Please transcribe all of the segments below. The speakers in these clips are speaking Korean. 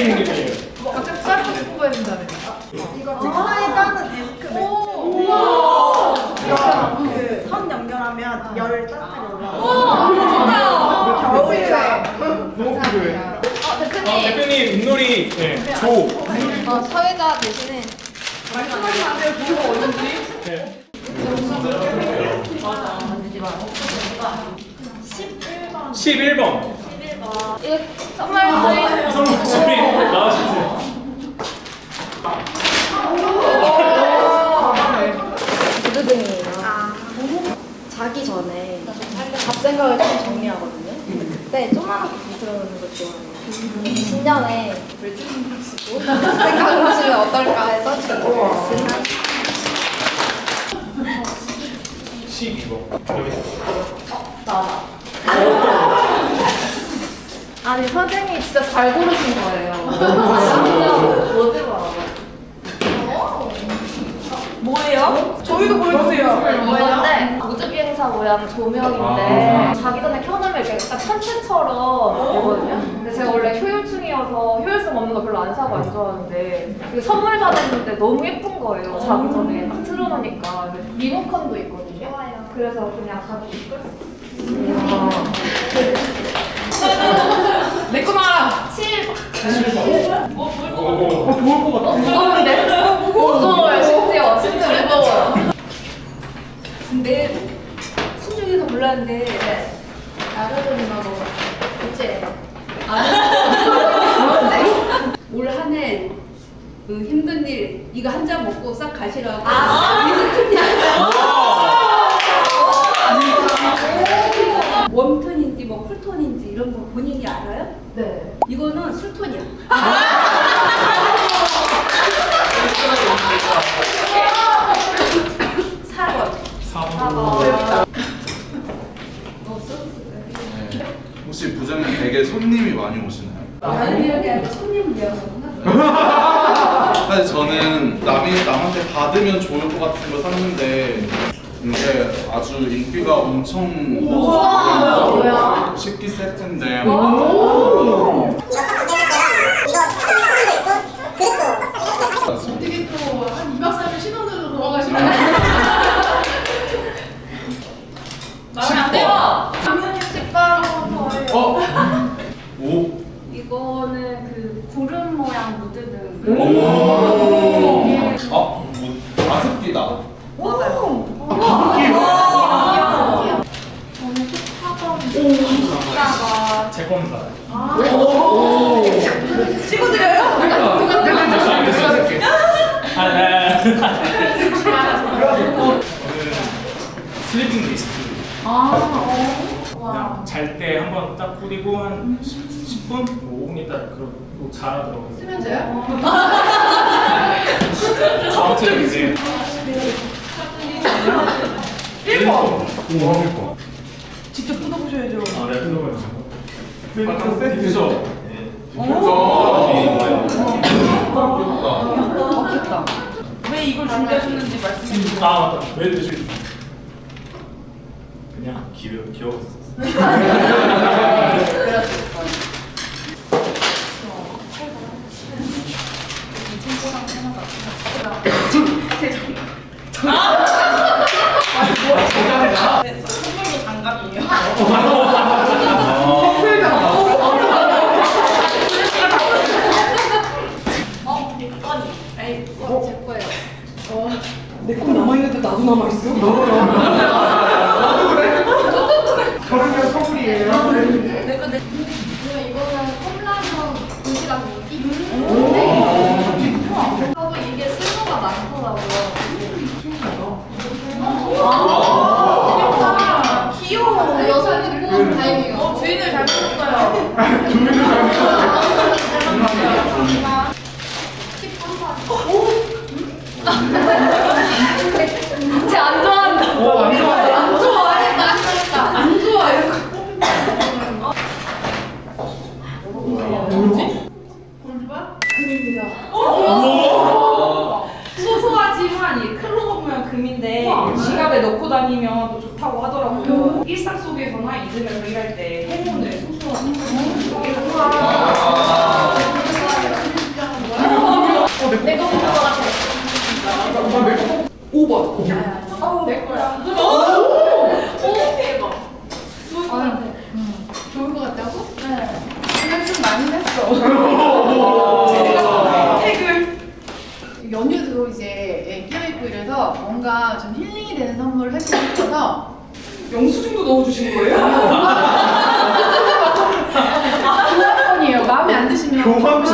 민선 선생님이에요. 갑자기 짧게 뽑아야 된다네. 이거 책상에 까는 데스크 매트. 그선 연결하면 열 따뜻하게 올라와. 겨울이라. 너무 필요해. 어, 아, 대표님. 윷놀이, 네, 조. 어, 사회자 대신에 말씀하시면 안 돼요. 그거 어딘지. 네. 만들지 마. 11번. 이거 선물 드리 선물 준비 나와주세요. 부드등이에요. 자기 전에 잡생각을 좀 정리하거든요. 그때 조그맣게 들어오는 걸 좋아해요. 신년에 물좀 마시고 생각을 하시면 어떨까 해서 준비를 했습니다. 12번. 아니 선생님이 진짜 잘 고르신 거예요. 진짜 뭐 들어요? 뭐예요? 저희도 보여주세요. 이건데 우주 비행사 모양 조명인데 자기 전에 켜놓으면 이렇게 약간 천체처럼 되거든요. 근데 제가 원래 효율충이어서 효율성 없는 거 별로 안 사고 안 좋아하는데 이거 선물 받았는데 너무 예쁜 거예요. 자기 전에 딱 틀어놓으니까 리모컨도 있거든요. 그래서 그냥 가지고 끌 내거 나. 7 어, 좋을 것 같아. 무거운데? 무거워요 심지어 심지어 무거워요. 근데 순중에서 몰랐는데 나르는 나도 그치? 올 한해 그 힘든 일 이거 한 잔 먹고 싹 가시라고 웜톤인지 뭐 쿨톤인지 이런 거 본인이 알아요? 네. 이거는 술톤이야. 사번 4번. 혹시 부장님 댁에 손님이 많이 오시나요? 다른 이야기 아니라 손님 미안하구나. 사실 저는 남이 남한테 받으면 좋을 것 같은 거 샀는데 이게 아주 인기가 엄청 뭐야? 식기 세트인데 어떻게 또한 2박 3일 신혼으로 돌아가시면 마음에 안 돼요! 10번 어? 5. 이거는 그 구름 모양 무드등 오. 아, 뭐 가습기다. 저는 14번 이따가 제 겁니다. 찍어드려요? 알겠어, 알겠어, 알겠어. 아, 네. 저는 슬리핑 리스트. 그냥 잘 때 한번 딱 뿌리고 한 10, 분 5분 있다 그러고 자라더라고요. 수면제요? 아무튼 이제 1번. 1번. 직접 뜯어보셔야죠. 아, 내가 뜯어봐요. 아까 세트죠? 왜 이걸 준비하셨는지 말씀해 주세요. 아, 맞다. 왜 드실 그냥 귀여, 귀여웠었어. 네, 선물로 장갑이에요. 제 거예요. 내거 남아있는데 나도 남아있어? 저는 선물이에요. 그리고 이거는 컵라면 도시락 무기? 네. 하고 이게 쓸모가 많더라고요. 아, 귀여워. 여성이 뽑아서 다행이에요. 어, 주인을 잘 뽑았어요. 주민들 잘 쟤안 좋아한다. 어, 안 좋아. 안 좋아해. 안 좋아해. 소소하지만 이 클로 보면 금인데 지갑에 넣고 다니면 또 좋다고 하더라고요. 일상 속에 쪽에서나 이쯤에서 일할 때 행운을 소소한 내가 본것 같아. 5번. 내 거야. 뭔가 좀 힐링이 되는 선물을 해주고 싶어서 영수증도 넣어주신 거예요? 교환권이에요. 마음에 안 드시면 교환권?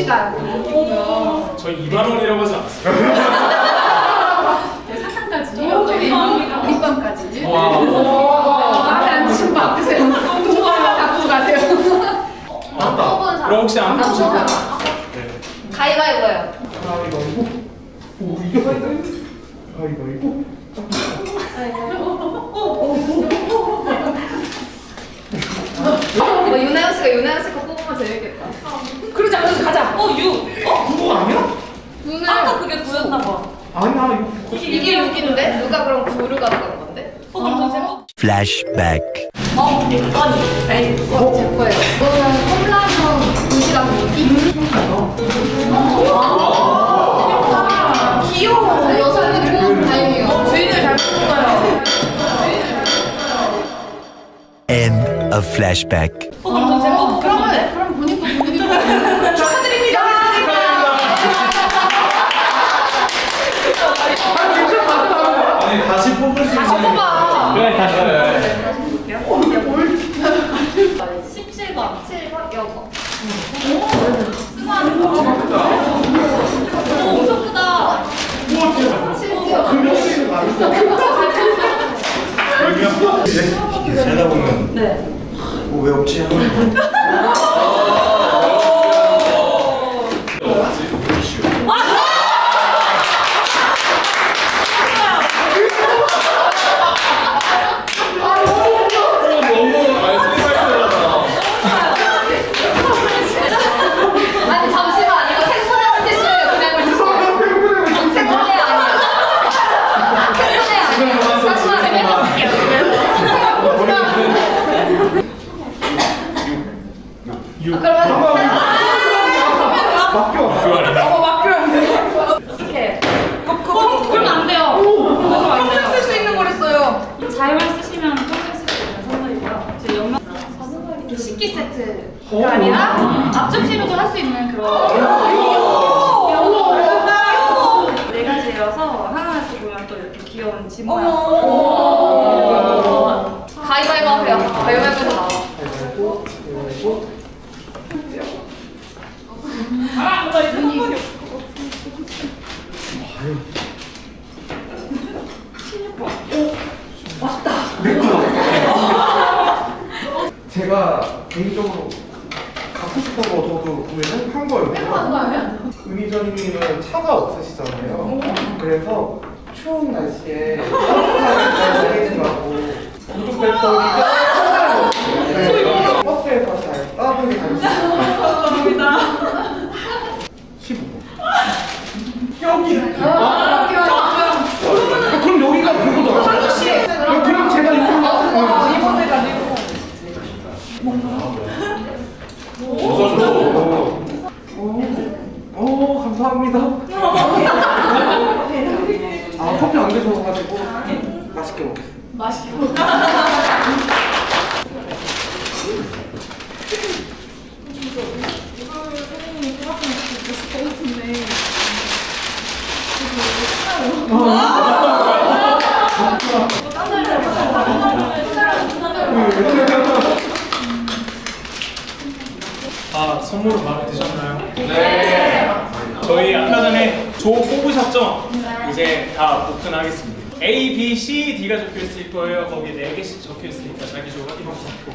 씨가 있고요. 저희 2만 원이라고 하지 않았어요. 네, 사탕까지 립밤- 립밤까지 와. 마음에 안 아프세요. 동화를 갖고 가세요. 안 뽑은 그럼. 혹시 안안 보신 뽑은 분? 사람. 네. 가위바위보예요. 뭐 윤아연 씨가 윤아연 씨거 뽑으면 재밌겠다. 어, 유. 어? 그거 아니야? 눈을 아까 그게 구였나 봐. 아니야 이거 이게 여기인데 누가 그럼 구를 가져간 건데? 어, 그럼 전 제목. Flashback. 어, 아니, 아니, 그거 제 거예요. 이거는 컵라면 도시락 먹기. 귀여워. 여자들이 뽑아서 다행이에요. 주인을 잘 뽑았어요. End of flashback. 어, 그럼 전 제목. 그러면 그럼 본인 거 본인이 아니 다시 뽑을 수 있는. 다시 뽑아. 그래, 다시. 그래. 17번. 7번 여거. 엄청 크다. 살다 보면 네. 뭐왜 없지? 너무 알뜰살뜰하다. 아니 잠시만 이거 생분해 물티슈예요 그냥 물티슈. 생분해 아니야. 생분해 아니야. 잠시만 내가 해볼게요. 유. 아, 그러면 바뀌어 그거 아니야? 어, 맡겨야 돼. 이렇게. 어, 그러면 안 돼요. 그러면 안 돼요. 쓸수 있는 거랬어요. 잘만 쓰시면 평생 쓸수 있는 선물이고요. 제 연말 이렇게 식기 세트가 오. 아니라 앞접시로도 할 수 있는 그런 네 가지여서 하나씩 보면 또 이렇게 귀여운. 가위바위보 하세요. 가위바위보에서 나와. 제가 개인적으로 갖고 싶은 거 저도 구매를 한 거예요. 은희전님은 차가 없으시잖아요. 그래서 추운 날씨에 따뜻하게 해주라고. 우드 배터리가 하나로 버스에서 잘 따뜻하게 있어요 감사합니다. 15번 여기 아, 그럼 여기가 그거잖아 그럼 제가 이걸로 입원해가지고. 오 감사합니다. 아 커피 안 드셔서 가지고 맛있게 먹겠습니다. 아, 선물은 마음에 드셨나요? 네. 저희 아까 전에 조 뽑으셨죠? 이제 다 오픈하겠습니다. A, B, C, D가 적혀 있을 거예요. 거기 네 개씩 적혀 있으니까 자기 조 확인하고 싶고.